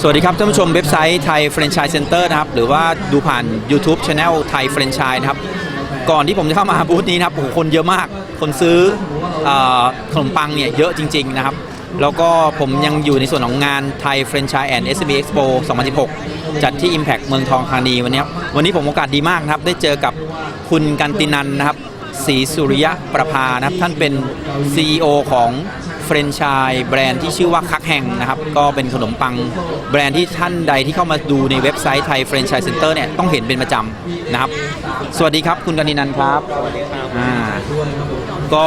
สวัสดีครับท่านผู้ชมเว็บไซต์ไทยแฟรนไชส์เซ็นเตอร์นะครับ หรือว่าดูผ่าน YouTube Channel ไทยแฟรนไชส์นะครับ ก่อนที่ผมจะเข้ามาบูธนี้นะครับโอ้โหคนเยอะมาก คนซื้อเออขนมปังเนี่ยเยอะจริง ๆ นะครับ แล้วก็ผมยังอยู่ในส่วนของงานไทยแฟรนไชส์แอนด์ SME Expo 2016 จัดที่ Impact เมืองทองธานีวันนี้ครับวันนี้ผมโอกาสดีมากนะครับ ได้เจอกับคุณกันตินันนะครับศรีสุริยะประภานะครับท่านเป็น CEO ของ รนไชส์แบรนด์ที่ชื่อว่าคักแห่งนะครับ ก็เป็นขนมปังแบรนด์ที่ท่านใดที่เข้ามาดูในเว็บไซต์ไทยแฟรนไชส์เซ็นเตอร์เนี่ยต้องเห็นเป็นประจำนะครับ สวัสดีครับคุณกันตินันครับอ่าก็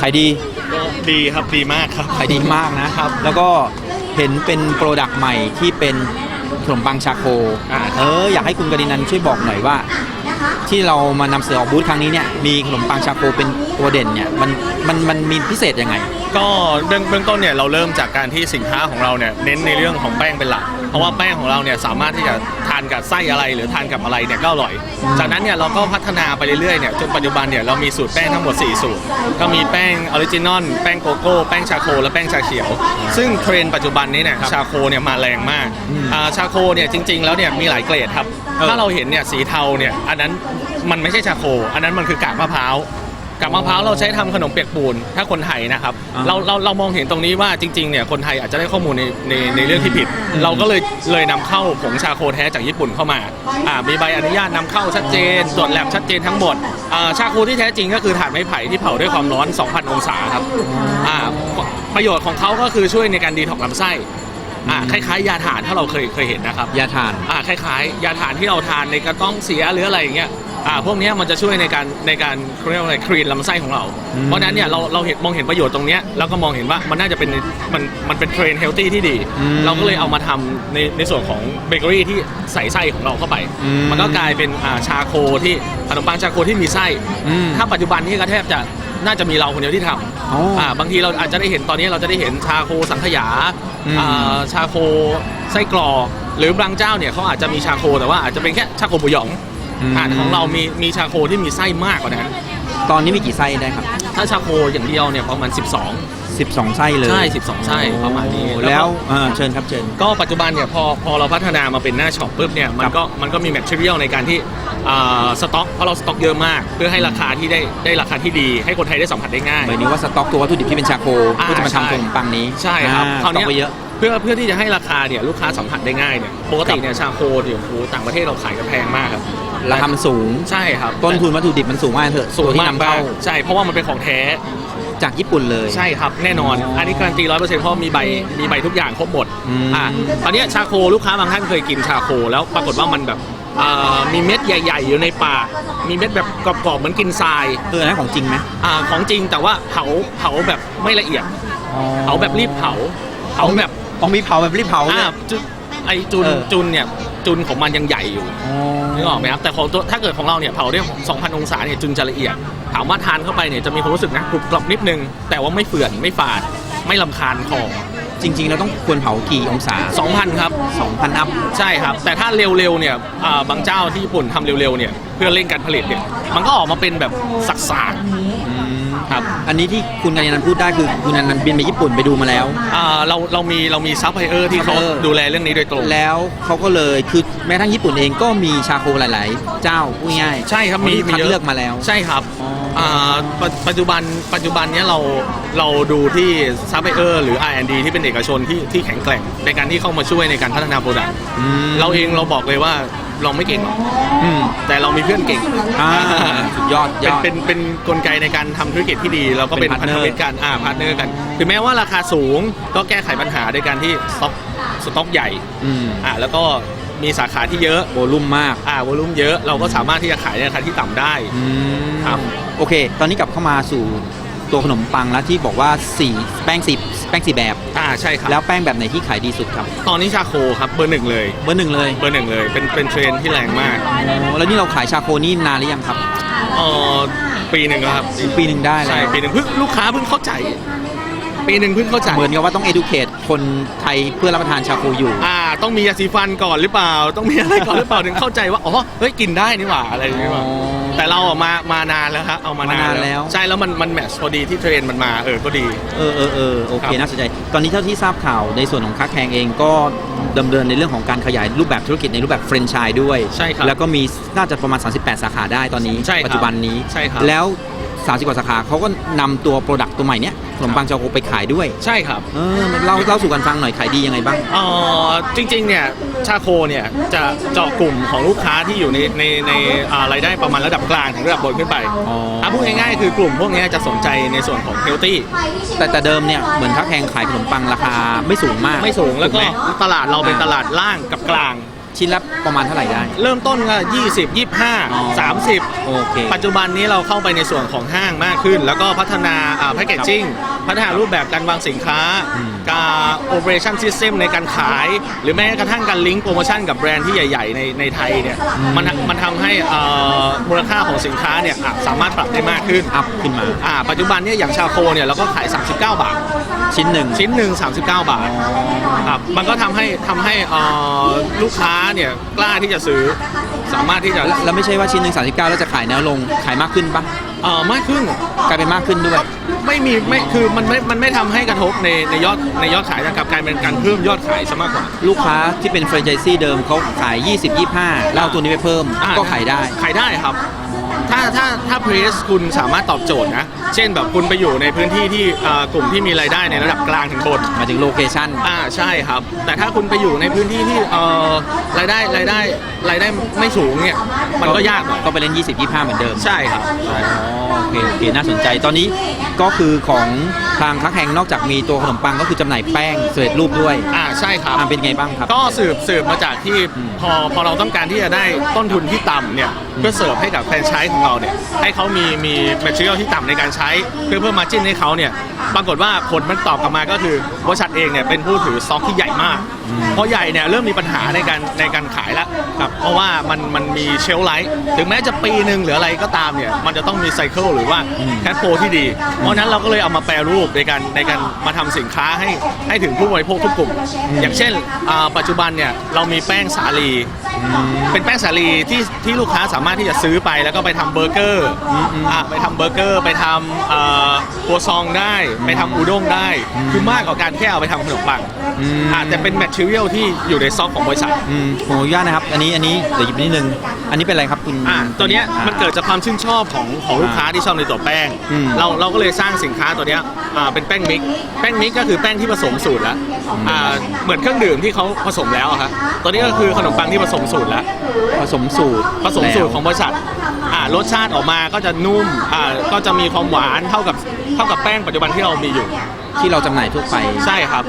ขายดีก็ดีครับดีมากครับขายดีมากนะครับ แล้วก็เห็นเป็นโปรดักต์ใหม่ที่เป็นขนมปังชาโคอ่าเอออยากให้คุณกรินันช่วยบอกหน่อยว่าที่เรามานำเสนอออกบูธครั้งนี้เนี่ยมีขนมปังชาโคเป็นตัวเด่นเนี่ยมันมันมันมีพิเศษยังไง ก็เบื้องเบื้องต้นเนี่ยเราเริ่มจากการที่สินค้าของเราเนี่ยเน้นในเรื่องของแป้งเป็นหลัก เพราะว่าแป้งของเราเนี่ยสามารถที่จะทานกับไส้อะไรหรือทานกับอะไรเนี่ยก็อร่อย จากนั้นเนี่ยเราก็พัฒนาไปเรื่อยๆเนี่ยจนปัจจุบันเนี่ยเรามีสูตรแป้งทั้งหมด 4 สูตร ก็มีแป้งออริจินอลแป้งโกโก้แป้งชาโคและแป้งชาเขียว ซึ่งเทรนด์ปัจจุบันนี้เนี่ยชาโคเนี่ยมาแรงมากอ่าชาโคเนี่ยจริง ๆ แล้วเนี่ยมีหลายเกรดครับถ้าเราเห็นเนี่ยสีเทาเนี่ยอันนั้นมันไม่ใช่ชาโค อันนั้นมันคือกากมะพร้าว กับมะพร้าวเราใช้ทำขนมเปียกปูน ถ้าคนไทยนะครับอ่าเราเราเรามองเห็นตรงนี้ว่าจริงๆเนี่ยคนไทยอาจจะได้ข้อมูลในในในเรื่องที่ผิด เราก็เลยเลยนำเข้าผงชาโคแท้จากญี่ปุ่นเข้ามาอ่ามีใบอนุญาตนำเข้าชัดเจนตรวจแลบชัดเจนทั้งหมดอ่าชาโคที่แท้จริงก็คือถ่านไม้ไผ่ที่เผาด้วยความร้อน 2,000 องศาครับอ่าประโยชน์ของเขาก็คือช่วยในการดีท็อกซ์ลำไส้อ่าคล้ายๆ ยาถ่านถ้าเราเคยเคยเห็นนะครับ ยาทานอ่าคล้ายๆ ยาถ่านที่เราทานในกระต้องเสียหรืออะไรอย่างเงี้ย อ่าพวกเนี้ยมันจะช่วยในการในการเขาเรียกว่าอะไรคลีนลำไส้ของเราอืมเพราะฉะนั้นเนี่ยเราเราเห็นมองเห็นประโยชน์ตรงเนี้ยแล้วก็มองเห็นว่ามันน่าจะเป็นมันมันเป็นเทรนเฮลตี้ที่ดีเราก็เลยเอามาทำในในส่วนของเบเกอรี่ที่ใส่ไส้ของเราเข้าไป อืมมันก็กลายเป็นอ่าชาโคที่ขนมปังชาโคที่มีไส้ อืมถ้าปัจจุบันนี้ก็แทบจะน่าจะมีเราคนเดียวที่ทอ๋อำอ่าบางทีเราอาจจะได้เห็นตอนนี้เราจะได้เห็นชาโคสังขยาอืม อ่าชาโคไส้กรอกหรือบางเจ้าเนี่ยเขาอาจจะมีชาโคแต่ว่าอาจจะเป็นแค่ชาโคบุหยอง อ่าของเรามีมีชาโคที่มีไส้มากกว่านั้น ตอนนี้มีกี่ไส้ได้ครับถ้าชาโคอย่างเดียวเนี่ยประมาณ 12 12 ไส้เลยใช่ 12 ไส้ประมาณนี้โอ้แล้แล้ววเออเชิญครับเชิญ ก็ปัจจุบันเนี่ยพอพอเราพัฒนามาเป็นหน้าช็อปปุ๊บเนี่ยมันก็มันก็มีแมทเทียลในการที่อ่าสต็อกเพราะเราสต็อกเยอะมาก เพื่อให้ราคาที่ได้ได้ราคาที่ดี ให้คนไทยได้สัมผัสได้ง่ายหมายถึงว่าสต็อกตัววัตถุดิบที่เป็นชาโคอ่าเพื่อจะมาใช่ทำขนมปังนี้ใช่ครับอ่าคราวสต็เนี้อกไว้เยอะเพื่อเพื่อที่จะให้ราคาเนี่ยลูกค้าสัมผัสได้ง่ายเนี่ยปกติเนี่ยชาโคเนี่ยโอ้โหต่างประเทศเราขายกันแพงมากครับ ราคามันสูง ใช่ครับต้นทุนวัตถุดิบมันสูงมากเถอะสูงตัวที่มากนำเข้าใช่เพราะว่ามันเป็นของแท้จากญี่ปุ่นเลยใช่ครับแน่นอนอ๋ออัอันนี้การันตีร้อยเปอร์เซ็นต์เพราะมีใบมีใบทุกอย่างครบหมดอืมอ่าตอนเนี้ยชาโคลูกค้าบางท่านเคยกินชาโคแล้วปรากฏว่ามันแบบอ่ามีเม็ดใหญ่ ๆ อยู่ในปากมีเม็ดแบบกรอบๆเหมือนกินทรายเอออันนั้นของจริงไหมอ่าของจริงแต่ว่าเผาเผาแบบไม่ละเอียดเผาแบบรีบเผาเผาแบบของมีเผาแบบรีบเผาเนี่อ่ายจุนไอจุนเออจุนเนี่ย จุนของมันยังใหญ่อยู่อ๋อนึกออกไหมครับแต่ของตัวถ้าเกิดของเราเนี่ยเผาได้2,000 องศาเนี่ยจุนจะละเอียด ถามว่าทานเข้าไปเนี่ยจะมีความรู้สึกนะกรุบกรอบนิดนึง แต่ว่าไม่เฟื่อนไม่ฝาด ไม่ลำคาญคอจริงๆเราต้องควรเผากี่องศา 2,000 ครับ 2,000 อัพ ใช่ครับ แต่ถ้าเร็วๆเนี่ยอ่าบางเจ้าที่ญี่ปุ่นทำเร็วๆเนี่ยเพื่อเร่งการผลิตเนี่ยมันก็ออกมาเป็นแบบสักๆ ครับ อันนี้ที่คุณกัญญานันท์พูดได้คือคุณกัญญานันท์บินไปญี่ปุ่นไปดูมาแล้ว อ่าเราเรามีเรามีซัพพลายเออร์ที่เขา supplier ดูแลเรื่องนี้โดยตรง แล้วเขาก็เลยคือแม้กระทั่งญี่ปุ่นเองก็มีชาโคหลาย ๆ เจ้าพูดง่ายๆใช่ครับมีที่มีคัดเยอะเลือกมาแล้ว ใช่ครับอ๋ออ่่าปัจปัจจุบันปัจจุบันเนี้ยเราเราดูที่ซัพพลายเออร์หรือ R&D ที่เป็นเอกชนที่ที่แข็งแกร่ง ในการที่เข้ามาช่วยในการพัฒนาโปรดักต์อืม เราเองเราบอกเลยว่า เราไม่เก่งหรอกอืมแต่เรามีเพื่อนเก่ง อ่าสุดยอดยเป็นอด เป็นเป็นกลไกในการทำธุรกิจที่ดีเราก็เป็นเป็นพันธ partner มิตรกันอ่าพาร์ทเนอร์กันถึงแม้ว่าราคาสูงก็แก้ไขปัญหาโดยการที่สต็อกสต็อกใหญ่อืมอ่าแล้วก็มีสาขาที่เยอะโวลุ่มมากอ่าวอลุ่มเยอะเราก็สามารถที่จะขายในราคาที่ต่ำได้ อืมครับ โอเค ตอนนี้กลับเข้ามาสู่ ตัวขนมปังแล้วที่บอกว่าสี่แป้งสี่แป้งสี่แบบ อ่าใช่ครับแล้วแป้งแบบไหนที่ขายดีสุดครับ ตอนนี้ชาโคครับเบอร์หนึ่งเลยเบอร์หนึ่งเลยเบอร์หนึ่งเลยเป็นเป็นเทรนด์ที่แรงมากอ๋อแล้วนี่เราขายชาโคนี่นานหรือยังครับเออปีหนึ่งแล้วครับปีหนึ่งได้แล้ใช่วปีหนึ่งเพิ่งลูกค้าเพิ่งเข้าใจปีหนึ่งเพิ่งเข้าใจเหมือนกับว่าต้อง educate คนไทยเพื่อรับประทานชาโคอยู่ อ่า ต้องมียาสีฟันก่อนหรือเปล่า ต้องมีอะไรก่อนหรือเปล่าถึงเข้าใจว่า อ๋อ เฮ้ย กินได้นี่หว่า อะไรอย่างเงี้ยว่าอ๋อ แต่เราอะมามานานแล้วครับเอามานานานานแล้ว ใช่แล้วมันมันแมทช์พอดีที่เทรนด์มันมาเออก็ดี เออเออเออโอเคครับ น่าสนใจ ตอนนี้เท่าที่ทราบข่าวในส่วนของค้าแข่งเองก็ดำเนินในเรื่องของการขยายรูปแบบธุรกิจในรูปแบบแฟรนไชส์ด้วย ใช่ครับแล้วก็มีน่าจะประมาณ 38 สาขาได้ตอนนี้ ใช่ครับปัจจุบันนี้ ใช่ครับ แล้ว 30 กว่าสาขาเขาก็นำตัวโปรดักต์ตัวใหม่เนี้ย ขนมปังชาโคไปขายด้วยใช่ครับ เออเล่าเล่าสู่กันฟังหน่อยขายดียังไงบ้าง เอ่อจริงๆเนี่ยชาโคเนี่ยจะเจาะกลุ่มของลูกค้าที่อยู่ในในในอ่ารายได้ประมาณระดับกลางถึงระดับบนขึ้นไปอ๋ออะพูดง่ายๆคือกลุ่มพวกเนี้ยจะสนใจในส่วนของเฮลตี้แต่แต่เดิมเนี่ยเหมือนค้าแข่งขายขนมปังราคาไม่สูงมากไม่สูงแล้วก็ถูไหม ตลาดเราเป็นตลาดล่างกับกลาง ชิ้นละประมาณเท่าไหร่ได้ เริ่มต้นก็20 25 30 โอเค ปัจจุบันนี้เราเข้าไปในส่วนของห้างมากขึ้น แล้วก็พัฒนาแพคเกจจิ้งพัฒนารูปแบบการวางสินค้า อืมการ โอเปอเรชั่นซิสเต็มในการขาย หรือแม้กระทั่งการลิงก์โปรโมชั่นกับแบรนด์ที่ใหญ่ ๆ ในในไทยเนี่ยมันมันทำให้เอ่อมูลค่าของสินค้าเนี่ยอะสามารถปรับได้มากขึ้นอัพขึ้นมา อ่าปัจจุบันเนี่ยอย่างชาโคเนี่ยเราก็ขาย 39 บาท ชิ้นหนึ่งชิ้นหนึ่ง39 บาทครับมันก็ทำให้ทำให้เอ่อลูกค้าเนี่ยกล้าที่จะซื้อสามารถที่จะ แล้วแล้วไม่ใช่ว่าชิ้นหนึ่ง39 แล้วจะขายน้อยลงขายมากขึ้นปะ เอ่อมากขึ้น กลายเป็นมากขึ้นด้วย ไม่มีไม่คือมันไม่มันไม่ทำให้กระทบในในยอดในยอดขายนะครับกลายเป็นการเพิ่มยอดขายซะมากกว่า ลูกค้าที่เป็นแฟรนไชส์ซี่เดิมเขาขาย 20 25 แล้วเอาตัวนี้ไปเพิ่มอ่ก็ขายได้ ขายได้ครับ ถ้าถ้าถ้าเพรสคุณสามารถตอบโจทย์นะ เช่นแบบคุณไปอยู่ในพื้นที่ที่เอ่อกลุ่มที่มีรายได้ในระดับกลางถึงบนหมายถึงโลเคชั่น อ่าใช่ครับ แต่ถ้าคุณไปอยู่ในพื้นที่ที่เอ่อรายได้รายได้รายได้ไม่สูงเนี่ย มันก็ยากหน่อยก็ไปเล่น 20 25 เหมือนเดิม ใช่ครับใช่อ๋อโอเคโอเค น่าสนใจ ตอนนี้ก็คือของทางค้าแข่งนอกจากมีตัวขนมปังก็คือจำหน่ายแป้งสำเร็จรูปด้วยอ่าใช่ครับ อ่าเป็นไงบ้างครับ ก็สืบสืบมาจากที่อืมพอพอเราต้องการที่จะได้ต้นทุนที่ต่ำเนี่ยเพื่อเสิร์ฟให้กับแฟรนไชส์ของเราเนี่ยให้เขามีมีแมทเทียลที่ต่ำในการใช้ เพื่อเพิ่มมาจิ้นให้เขาเนี่ยปรากฏว่าผลมันตอบกลับมาก็คือ บริษัทเองเนี่ยเป็นผู้ถือซอกที่ใหญ่มาก พราะใหญ่เนี่ยเริ่มมีปัญหาในการในการขายแล้วครับเพราะว่ามันมันมีเชลไลท์ถึงแม้จะปีหนึ่งหรืออะไรก็ตามเนี่ยมันจะต้องมีไซเคิลหรือว่าแคทโฟที่ดี เพราะฉะนั้นเราก็เลยเอามาแปรรูปในการในการมาทำสินค้าให้ให้ถึงผู้บริโภคทุกกลุ่ม อย่างเช่นอ่าปัจจุบันเนี่ยเรามีแป้งสาลีเป็นแป้งสาลีที่ที่ลูกค้าสามารถที่จะซื้อไปแล้วก็ไปทำเบอร์เกอร์อ่าไปทำเบอร์เกอร์ไปทำอ่าครัวซองได้ ไปทำอูด้งได้ คือมากกว่าการแค่เอาไปทำขนมปังอืมอาจจะเป็นแมทเทียลที่อยู่ในซอกของบริษัท อืมผมขออนุญาตนะครับ อันนี้อันนี้เดี๋ยวหยิบนิดนึง อันนี้เป็นอะไรครับคุณ อ่าตัวเนี้ยอ่ามันเกิดจากความชื่นชอบของของลูกค้าที่ชอบในตัวแป้ง อืมเราเราก็เลยสร้างสินค้าตัวเนี้ยอ่าเป็นแป้งมิกแป้งมิกก็คือแป้งที่ผสมสูตรแล้วอ่าเหมือนเครื่องดื่มที่เขาผสมแล้วอะครับตัวนี้ก็คือขนมปังที่ผสมสูตรแล้วผสมสูตรผสมสูตรแล้วของบริษัทอ่า รสชาติออกมาก็จะนุ่มอ่าก็จะมีความหวานเท่ากับเท่ากับแป้งปัจจุบันที่เรามีอยู่ ที่เราจำหน่ายทั่วไป ใช่ครับ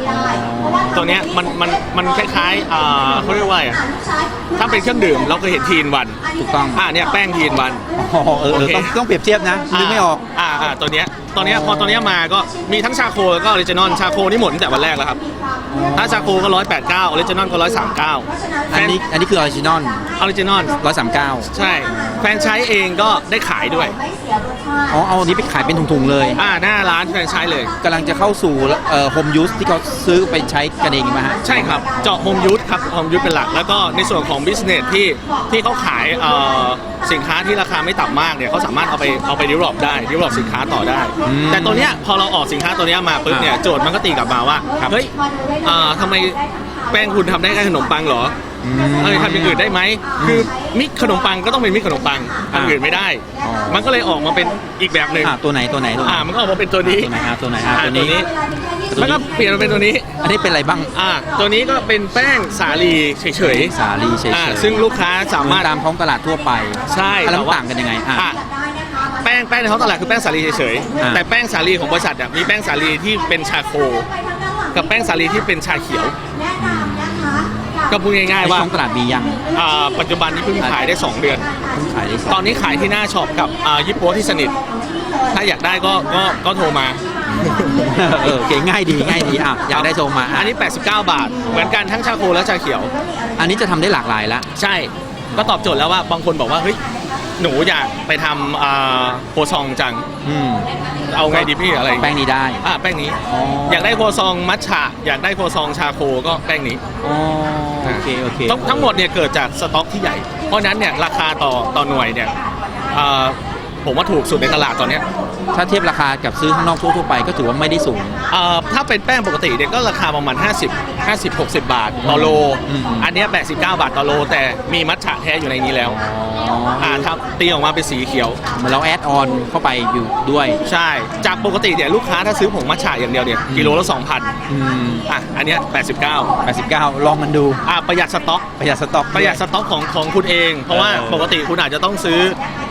ตัวเนี้ยมันมันมันคล้ายๆอ่าเขาเรียกว่าอะไรอะถ้าเป็นเครื่องดื่มเราเคยเห็นทีนวันถูกต้อง อ่าเนี่ยแป้งทีนวัน อ๋อเออเออโอเคต้องต้องเปรียบเทียบนะนึกไม่ออก อ่า อ่าตัวเนี้ยตัวเนี้ยพอตัวเนี้ยมาก็มีทั้งชาโคแล้วก็ออริจินอลชาโคนี่หมดตั้งแต่วันแรกแล้วครับ ถ้าชาโคก็ร้อยแปดเก้าออริจินอลก็ร้อยสามเก้าอันนี้อันนี้คือออริจินอลออริจินอล 139 ใช่ แฟรนไชส์เองก็ได้ขายด้วย อ๋อเอาอันนี้ไปขายเป็นถุงๆเลยอ่าหน้าร้านแฟรนไชส์เลย กำลังจะเข้าสู่เอ่อโฮมยูสที่เขาซื้อไปใช้กันเองไหมฮะ ใช่ครับเจาะโฮมยูทครับโฮมยูทเป็นหลัก แล้วก็ในส่วนของบิสเนสที่ที่เขาขายเอ่อสินค้าที่ราคาไม่ต่ำมากเนี่ยเขาสามารถเอาไปเอาไปดิวลอปได้ดิวลอปสินค้าต่อได้ อืมแต่ตัวเนี้ยพอเราออกสินค้าตัวเนี้ยมาปุ๊บเนี่ยโจทย์มันก็ตีกลับมาว่าครับ เฮ้ยอ่าทำไมแป้งคุณทำได้แค่ขนมปังเหรออืม เอ้ยทำอย่างอื่นได้ไหมคือมิกขนมปังก็ต้องเป็นมิกขนมปังอ่าทำอย่างอื่นไม่ได้อ๋อมันก็เลยออกมาเป็นอีกแบบหนึ่งอ่าตัวไหนตัวไหนตัวไหนอ่ามันก็ออกมาเป็นตัวนี้ตัวไหนอ่าตัวไหนอ่าอ่าตัวตัวนี้นี้แล้วก็เปลี่ยนมาเป็นตัวนี้ อันนี้เป็นอะไรบ้างอ่าตัวนี้ก็เป็นแป้งสาลีเฉยๆสาลีเฉยอ่าๆซึ่งลูกค้าสามารถตามท้องตลาดทั่วไปใช่แล้วแต่ว่าต่างกันยังไงอะ อะแป้งแป้งในท้องตลาดคือแป้งสาลีเฉยอ่าๆแต่แป้งสาลีของบริษัทเนี่ยมีแป้งสาลีที่เป็นชาโค กับแป้งสาลีที่เป็นชาเขียว ก็พูดง่ายในๆว่าท้องตลาดมียังอ่าปัจจุบันนี้เพิ่งขายได้ 2 เดือน เพิ่งขายได้สตอองนนี้ขายที่หน้าช็อปกับอ่ายิปโปที่สนิท ถ้าอยากได้ก็ก็ก็โทรมา เออโอเคง่ายดีง่ายดีอะอยากได้โทรมาอะอันนี้ 89 บาท เหมือนกันทั้งชาโคและชาเขียว อันนี้จะทำได้หลากหลายละ ใช่ ก็ตอบโจทย์แล้วว่าบางคนบอกว่า เฮ้ย หนูอยากไปทำอ่าโคซองจัง อืมเอาไงดีพี่อะไรแป้งนี้ได้ อะแป้งนี้ อ๋ออ ยากได้โคซองมัทฉะ อยากได้โคซองชาโคก็แป้งนี้ อ๋อโอ เคโอเค ทั้งทั้งหมดเนี่ยเกิดจากสต็อกที่ใหญ่ เพราะฉะนั้นเนี่ยราคาต่อต่อหน่วยเนี่ยเอ่อ ผมว่าถูกสุดในตลาดตอนเนี้ยถ้าเทียบราคากับซื้อข้างนอกทั่วๆไปก็ถือว่าไม่ได้สูง เอ่อถ้าเป็นแป้งปกติเนี่ยก็ราคาประมาณ 50 50 60 บาทต่อโล อืม อันเนี้ย89 บาทต่อโล แต่มีมัทฉะแท้อยู่ในนี้แล้วอ๋ออ่าครับตีออกมาเป็นสีเขียว เหมือนเราแอดออนเข้าไปอยู่ด้วย ใช่ จากปกติเนี่ยลูกค้าถ้าซื้อผงมัทฉะอย่างเดียวเนี่ยกิโลละ2,000อืมอะอันเนี้ย89 89 ลองมันดู อะประหยัดสต็อก ประหยัดสต็อก ประหยัดสต็อกของของคุณเอง เพราะว่าเออ ปกติคุณอาจจะต้องซื้อ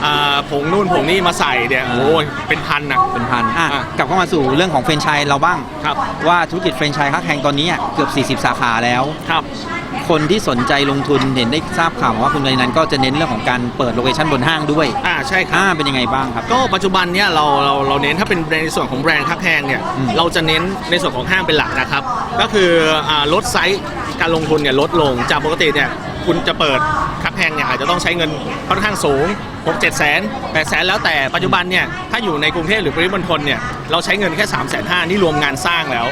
อ่าผงนู่นผงนี่มาใส่เนี่ยเออโอ้ยเป็นพันนะ เป็นพันอะอะกลับเข้ามาสู่เรื่องของแฟรนไชส์เราบ้าง ครับ ว่าธุรกิจแฟรนไชส์ค้าแข่งตอนนี้อะเกือบ 40 สาขาแล้ว ครับ คนที่สนใจลงทุนเห็นได้ทราบข่าวมาว่าคุณในนั้นก็จะเน้นเรื่องของการเปิดโลเคชั่นบนห้างด้วยอ่าใช่ครับ อ่าเป็นยังไงบ้างครับ ก็ปัจจุบันเนี่ยเราเราเราเน้นถ้าเป็นในส่วนของแบรนด์คักแพงเนี่ยอืมเราจะเน้นในส่วนของห้างเป็นหลักนะครับ ก็คืออ่าลดไซส์การลงทุนเนี่ยลดลงจากปกติเนี่ย คุณจะเปิดคักแพงเนี่ยอาจจะต้องใช้เงินค่อนข้างสูง6 7แสน8แสนแล้วแต่ปัจจุบันเนี่ยถ้าอยู่ในกรุงเทพหรือปริมณฑลเนี่ยเราใช้เงินแค่3ามแสนห้านี่รวมงานสร้างแล้ว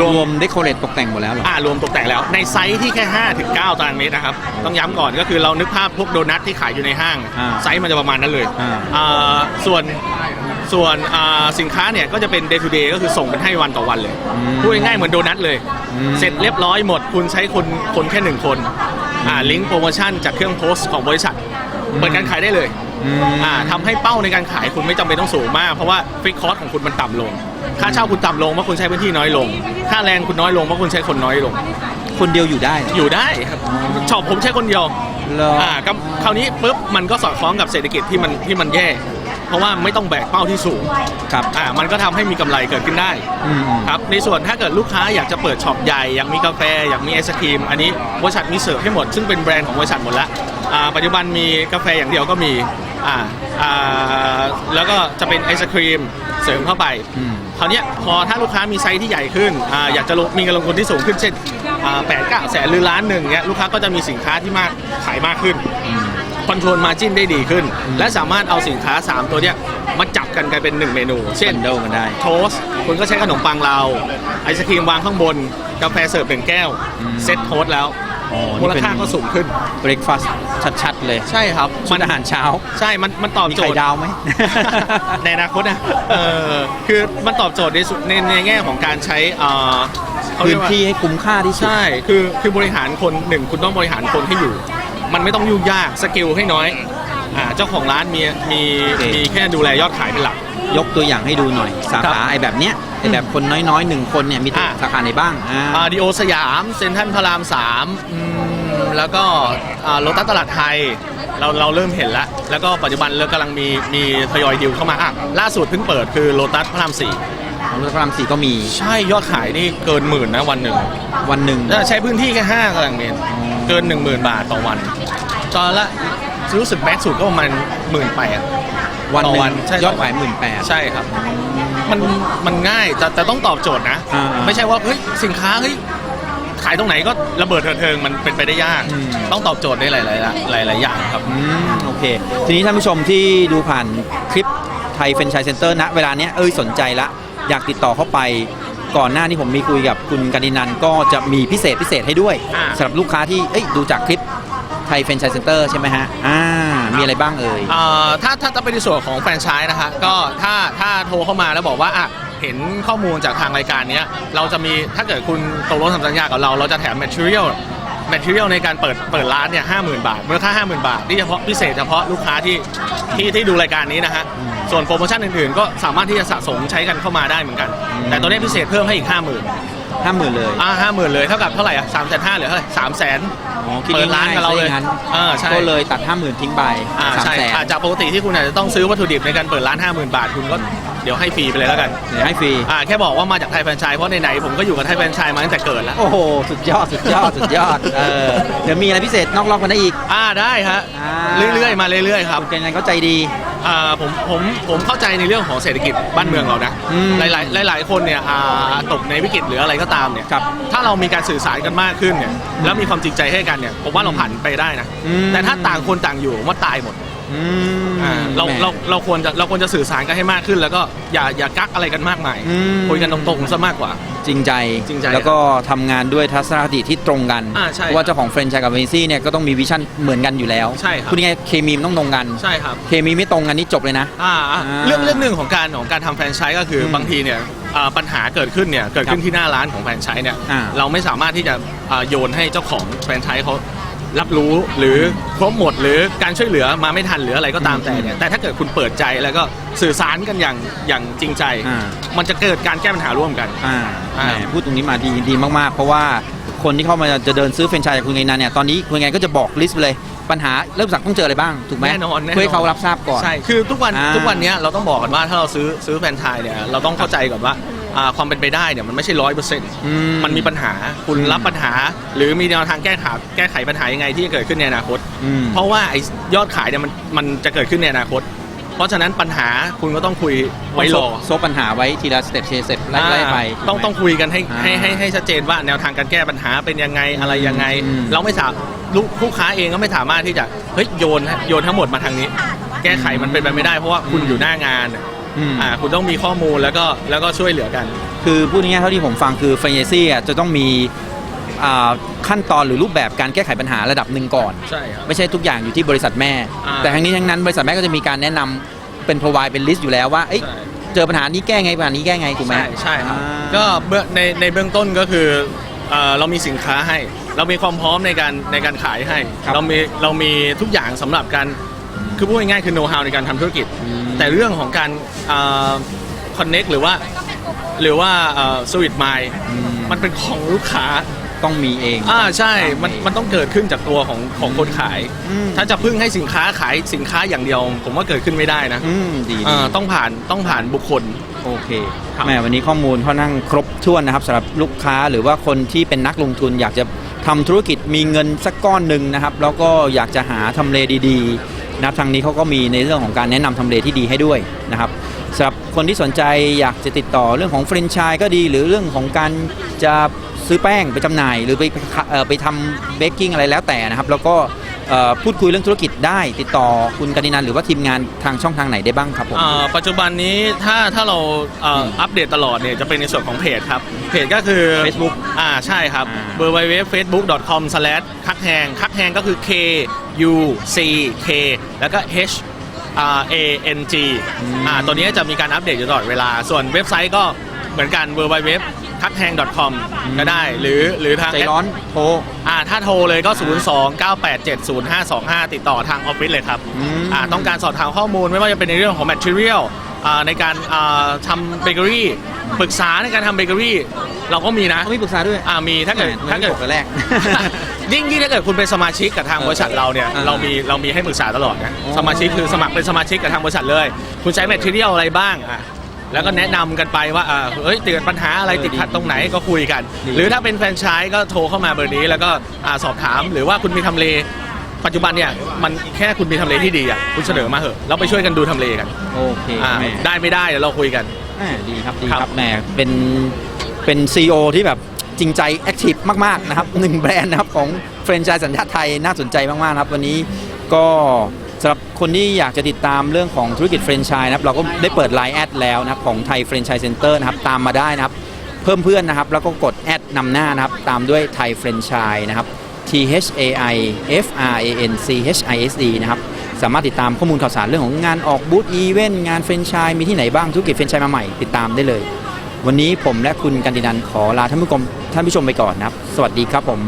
รวมเดคอเรทตกแต่งหมดแล้วเหรออ่ารวมตกแต่งแล้วในไซส์ที่แค่5ถึง9ตารางเมตรนะครับต้องย้ำก่อนก็คือเรานึกภาพพวกโดนัทที่ขายอยู่ในห้าง อ่าไซส์มันจะประมาณนั้นเลยอ่า อ่าส่วนส่วนอ่าสินค้าเนี่ยก็จะเป็น day to day ก็คือส่งเป็นให้วันต่อวันเลยอืมพูดง่ายๆเหมือนโดนัทเลยอืมเสร็จเรียบร้อยหมดคุณใช้คนคนแค่หนึ่งคน อ่าลิงก์โปรโมชั่นจากเครื่องโพสต์ของบริษัทเปิดการขายได้เลยอืมอ่าทำให้เป้าในการขายคุณไม่จำเป็นต้องสูงมาก เพราะว่าฟิกคอสของคุณมันต่ำลง ค่าเช่าคุณต่ำลงเพราะคุณใช้พื้นที่น้อยลง ค่าแรงคุณน้อยลงเพราะคุณใช้คนน้อยลง คนเดียวอยู่ได้เหรออยู่ได้ครับชอบผมใช้คนเดียว เหรออ่าก็คราวนี้ปุ๊บมันก็สอดคล้องกับเศรษฐกิจที่มันที่มันแย่ เพราะว่าไม่ต้องแบกเป้าที่สูงครับอ่ามันก็ทำให้มีกำไรเกิดขึ้นได้ อืม ครับในส่วนถ้าเกิดลูกค้าอยากจะเปิดช็อปใหญ่ อยากมีกาแฟ อยากมีไอศครีม อันนี้บริษัทมีเสิร์ฟให้หมด ซึ่งเป็นแบรนด์ของบริษัทหมดแล้วอ่าปัจจุบันมีกาแฟอย่างเดียวก็มีอ่าอ่าแล้วก็จะเป็นไอศครีมเสริมเข้าไปอืม คราวเนี้ยพอถ้าลูกค้ามีไซส์ที่ใหญ่ขึ้นอาอยากจะลงมีเงินลงทุนที่สูงขึ้นเช่นแปดเก้าแสนหรือล้านหนึ่งเนี้ยลูกค้าก็จะมีสินค้าที่มากขายมากขึ้นอืม คอนโทรลมาจิ้นได้ดีขึ้นอืมและสามารถเอาสินค้า 3 ตัวเนี้ยมาจับกันกลายเป็น 1 เมนู เช่นบันเดิลกันได้ โทสต์คุณก็ใช้ขนมปังเรา ไอศครีมวางข้างบน กาแฟเสิร์ฟหนึ่งแก้วอืมเซ็ตโทสต์แล้วอ๋อมูลค่าก็สูงขึ้นเบรกฟาสต์ชัดๆ เลย ใช่ครับชุดอาหารเช้า ใช่ มันมันตอบมีโจไข่ทย์ดาวไหมในอนาคตนะเออคือมันตอบโจทย์ในสุดในในแง่ของการใช้เอ่อเขาเรีพื้ยนกว่าที่ให้คุ้มค่าที่สุดใช่ คือคือบริหารคนหนึ่งคุณต้องบริหารคนให้อยู่ มันไม่ต้องยุ่งยากสกิลให้น้อยอ่าเจ้าของร้านมีมีโอเคมีแค่ดูแลยอดขายเป็นหลัก ยกตัวอย่างให้ดูหน่อย สาครัขาบไอ้แบบเนี้ยไอ้แบบคนน้อยๆหนึ่งคนเนี่ยมีอะสาขาไหนบ้างอ่าอ่าดีโอสยามเซ็นทรัลพระรามสามอืมแล้วก็อ่าโลตัสตลาดไทย เราเราเริ่มเห็นแล้ว แล้วก็ปัจจุบันเรากำลังมีมีทยอยดิวเข้ามาอะล่าสุดเพิ่งเปิดคือโลตัสพระรามสี่ ของรถพระรามสี่ก็มีใช่ยอดขายนี่เกินหมื่นนะวันหนึ่งวันหนึ่งแล้วใช้พื้นที่แค่ห้าตารางเมตรอ๋อเกิน 1 0,000 บาทต่อวันตอนละรู้สึกแม็กซ์สุดก็ประมาณหมื่นแปดวันหต่อนึ่วังนใช่ยอดขายหมื่นแปดใช่ครับ มันมันง่ายแต่แต่ต้องตอบโจทย์นะอ่าๆไม่ใช่ว่าเฮ้ยสินค้าเฮ้ยขายตรงไหนก็ระเบิดเถิดเทิงมันเป็นไปได้ยากอืมต้องตอบโจทย์ได้หลายหลายๆหลาย ๆ อย่างครับอืมโอเค ทีนี้ท่านผู้ชมที่ดูผ่านคลิปไทยเฟรนช i เซ็นเตอร์นะเวลาเนี้ยเอ้ยสนใจละ อยากติดต่อเข้าไป ก่อนหน้าที่ผมมีคุยกับคุณกนินันท์ก็จะมีพิเศษพิเศษให้ด้วยอ่า สำหรับลูกค้าที่เอ้ยดูจากคลิปไทยเฟรนช i เซ็นเตอร์ใช่ไหมฮะอ่ามีอะไรบ้างเอ่ย เอ่อถ้าถ้าจะเป็นในส่วนของแฟรนไชส์นะฮะก็ถ้าถ้าโทรเข้ามาแล้วบอกว่าอะเห็นข้อมูลจากทางรายการเนี้ยเราจะมีถ้าเกิดคุณตกลงทำสัญญากับเรา เราจะแถม material material ในการเปิดเปิดร้านเนี่ยห้าหมื่นบาทมูลค่าห้าหมื่นบาทนี่เฉพาะพิเศษเฉพาะลูกค้าที่ที่ที่ดูรายการนี้นะฮะอืมส่วนโปรโมชั่นอื่นๆ ก็สามารถที่จะสะสมใช้กันเข้ามาได้เหมือนกันอืมแต่ตัวนี้พิเศษเพิ่มให้อีกห้าหมื่นห้าหมื่นเลยอ่าห้าหมื่นเลยเท่ากับเท่าไหร่อะสามแสนห้าเหลือเท่าไหร่สามแสนอ๋อคิดเปิดร้านกับเราเลยง่ๆซะองนั้นอ่าใช่ก็เลยตัดห้าหมื่นทิ้งไปอ่าสามใช่แสนอ่าจากปกติที่คุณอาจจะต้องซื้อวัตถุดิบในการเปิดร้าน50,000บาทคุณก็ เดี๋ยวให้ฟรีไปเลยแล้วกันเดี๋ยวให้ฟรี อ่าแค่บอกว่ามาจากไทยแฟรนไชส์เพราะไหนๆผมก็อยู่กับไทยแฟรนไชส์มาตั้งแต่เกิดแล้ว โอ้โห สุดยอด สุดยอด สุดยอด เออ เดี๋ยวมีอะไรพิเศษนอกรอบกันได้อีก อ่าได้ฮะอ่า เรื่อยๆมาเรื่อยๆครับ คุณเกณฑ์นั้นก็ใจดี อ่าผมผมผมเข้าใจในเรื่องของเศรษฐกิจบ้านเมืองเรานะอืมหลายๆหลาย ๆ คนเนี่ยอ่าตกในวิกฤตหรืออะไรก็ตามเนี่ยครับถ้าเรามีการสื่อสารกันมากขึ้นเนี่ยแล้วมีความจริงใจให้กันเนี่ยผมว่าเราผ่านไปได้นะอืม แต่ถ้าต่างคนต่างอยู่ผมว่าตายหมด อืม อ่าเราแหมเราเราควรจะเราควรจะสื่อสารกันให้มากขึ้น แล้วก็อย่าอย่ากักอะไรกันมากมายอืม คุยกันตรงๆซะมากกว่า จริงใจ จริงใจแล้วก็ทำงานด้วยทัศนคติที่ตรงกัน อ่าใช่เพราะว่าเจ้าของเฟรนช์ชายกับเวนิซี่เนี่ยก็ต้องมีวิชั่นเหมือนกันอยู่แล้วใช่ครับพูดง่ายๆเคมีมันต้องตรงกัน ใช่ครับ เคมีไม่ตรงกันนี่จบเลยนะอ่าอ่าอ่าเรื่องเรื่องหนึ่งของการของการทำแฟรนไชส์ก็คืออมบางทีเนี่ยอ่าปัญหาเกิดขึ้นเนี่ยเกิดขึ้นครับที่หน้าร้านของแฟรนไชส์เนี่ยอ่าเราไม่สามารถที่จะอ่าโยนให้เจ้าของแฟรนไชส์เขา รับรู้หรือครบหมดหรือการช่วยเหลือมาไม่ทันหรืออะไรก็ตามแต่เนี่ยแต่ถ้าเกิดคุณเปิดใจแล้วก็สื่อสารกันอย่างอย่างจริงใจ อ่า มันจะเกิดการแก้ปัญหาร่วมกัน อ่าอ่า แหมพูดตรงนี้มาดีดีมากๆ เพราะว่าคนที่เข้ามาจะเดินซื้อเฟรนไชส์จากคุณไงนันเนี่ยตอนนี้คุณไงก็จะบอกลิสต์ไปเลยปัญหาเริ่มจากต้องเจออะไรบ้างถูกไหมแน่นอนแน่นอนเพื่อให้เขารับทราบก่อน ใช่คือทุกวันอ่าทุกวันเนี้ยเราต้องบอกกันว่าถ้าเราซื้อซื้อแฟรนไชส์เนี่ยเราต้องเข้าใจก่อนว่า อ่าความเป็นไปได้เนี่ยมันไม่ใช่ร้อยเปอร์เซ็นต์อืมันมีปัญหาคุณอืมรับปัญหา หรือมีแนวทางแก้ไขแก้ไขปัญหายังไงที่จะเกิดขึ้นในอนาคต อืม เพราะว่าไอ้ยอดขายเนี่ยมันมันจะเกิดขึ้นในอนาคต เพราะฉะนั้นปัญหาคุณก็ต้องคุยไว้รอโซฟปัญหาไว้ทีละสเต็ปทีละสเต็ปไล่ๆไปอ่าต้องถูกไหมต้องคุยกันให้อ่าให้ให้ให้ชัดเจนว่าแนวทางการแก้ปัญหาเป็นยังไงอะไรยังไง อืม เราไม่สามลูกผู้ค้าเองก็ไม่สามารถที่จะเฮ้ยโยนโยนทั้งหมดมาทางนี้ แก้ไขมันเป็นไปไม่ได้เพราะว่าคุณอยู่หน้างาน อืม อ่าคุณต้องมีข้อมูลแล้วก็แล้วก็ช่วยเหลือกัน คือพูดง่ายๆเท่าที่ผมฟังคือเฟรนไชส์จะต้องมีอ่าขั้นตอนหรือรูปแบบการแก้ไขปัญหาระดับหนึ่งก่อน ใช่ครับ ไม่ใช่ทุกอย่างอยู่ที่บริษัทแม่ อ่า แต่ทั้งนี้ทั้งนั้นบริษัทแม่ก็จะมีการแนะนำเป็น provide เป็นลิสต์อยู่แล้วว่าเอ้ยใช่เจอปัญหานี้แก้ไงปัญหานี้แก้ไงถูกไหมใช่ใช่ครับ อ่า ก็เบื้องในในเบื้องต้นก็คือเอ่อเรามีสินค้าให้ เรามีความพร้อมในการในการขายให้ ครับ เรามีเรามีทุกอย่างสำหรับการ คือพูดง่ายๆคือโน้ตฮาวในการทำธุรกิจอืมแต่เรื่องของการคอนเน็กหรือว่าหรือว่าสวิตไมล์อืมมันเป็นของลูกค้า ต้องมีเองอ่าใช่ มันมันต้องเกิดขึ้นจากตัวของของคนขายอืมถ้าจะพึ่งให้สินค้าขายสินค้าอย่างเดียว ผมว่าเกิดขึ้นไม่ได้นะอืมดีเอ่ดีอต้องผ่านต้องผ่านบุคคล โอเคครับ แหมวันนี้ข้อมูลค่อนข้างครบถ้วนนะครับสำหรับลูกค้าหรือว่าคนที่เป็นนักลงทุน อยากจะทำธุรกิจมีเงินสักก้อนหนึ่งนะครับ แล้วก็อยากจะหาทำเลดีๆ นะทางนี้เขาก็มีในเรื่องของการแนะนำทำเลที่ดีให้ด้วยนะครับสำหรับคนที่สนใจอยากจะติดต่อเรื่องของแฟรนไชส์ก็ดี หรือเรื่องของการจะซื้อแป้งไปจำหน่าย หรือไปเอ่อไปทำเบกกิ้งอะไรแล้วแต่นะครับ แล้วก็ พูดคุยเรื่องธุรกิจได้ติดต่อคุณกนินันท์หรือว่าทีมงานทางช่องทางไหนได้บ้างครับผม อ่าปัจจุบันนี้ถ้าถ้าเราเอ่ออมอัปเดตตลอดเนี่ยจะเป็นในส่วนของเพจครับ เพจก็คือ Facebook อ่าใช่ครับ อ่าเบอร์ไวเว็บ facebook.com slash คักแหงคักแหงก็คือ k u c k แล้วก็ h R A N G อ่าตัวนี้จะมีการอัปเดตอยู่ตลอดเวลา ส่วนเว็บไซต์ก็ เหมือนกันเบอร์ไวเว็บคักแหง .com ก็ได้ หรือหรือทางใจร้อนโทร อ่าถ้าโทรเลยก็ 0 2 9 8 7 0 5 2 5 ติดต่อทางออฟฟิศเลยครับอืม อ่าต้องการสอบถามข้อมูลไม่ว่าจะเป็นในเรื่องของ material อ่าในการอ่าทำเบเกอรี่ปรึกษาในการทำเบเกอรี่ เราก็มีนะ เขามีปรึกษาด้วย อ่ามีถ้าเกิดแหม่ถ้าเกิดไม่บอกแต่แรก ยิ่งยิ่งถ้าเกิดคุณเป็นสมาชิกกับทางบริษัทเราเนี่ยอ่าเรามีเรามีให้ปรึกษาตลอดนะอ๋อ สมาชิกคือสมัครเป็นสมาชิกกับทางบริษัทเลย คุณใช้ material อะไรบ้างอะ แล้วก็แนะนำกันไปว่าอ่าเอ้ยติดปัญหาอะไรติดขัดตรงไหนก็คุยกัน หรือถ้าเป็นแฟรนไชส์ก็โทรเข้ามาเบอร์นี้ แล้วก็อ่าสอบถามหรือว่าคุณมีทำเล ปัจจุบันเนี่ยมันแค่คุณมีทำเลที่ดีอะคุณเสนอมาเหอะเราไปช่วยกันดูทำเลกันโอเคอ่าแหม่ได้ไม่ได้เดี๋ยวเราคุยกัน แหม่ดีครับดีคครัรับบ แหมเป็นเป็นซีอที่แบบจริงใจแอคทีฟมากๆนะครับหนึ่งแบรนด์นะครับของเฟรนไชส์สัญชาติไทยน่าสนใจมากๆนะครับ วันนี้ก็ สำหรับคนที่อยากจะติดตามเรื่องของธุรกิจเฟรนไชส์นะครับเราก็ได้เปิด Line แอดแล้วนะครับของไทยเฟรนไชส์เซ็นเตอร์นะครับตามมาได้นะครับเพิ่มเพื่อนนะครับแล้วก็กดแอดนำหน้านะครับตามด้วยไทยเฟรนไชส์นะครับ T H A I F R A N C H I S E นะครับสามารถติดตามข้อมูลข่าวสารเรื่องของงานออกบูธอีเวนต์งานเฟรนไชส์มีที่ไหนบ้างธุรกิจเฟรนไชส์มาใหม่ติดตามได้เลย วันนี้ผมและคุณกันตินันขอลาท่านผู้ชมท่านผู้ชมไปก่อนนะครับ สวัสดีครับผม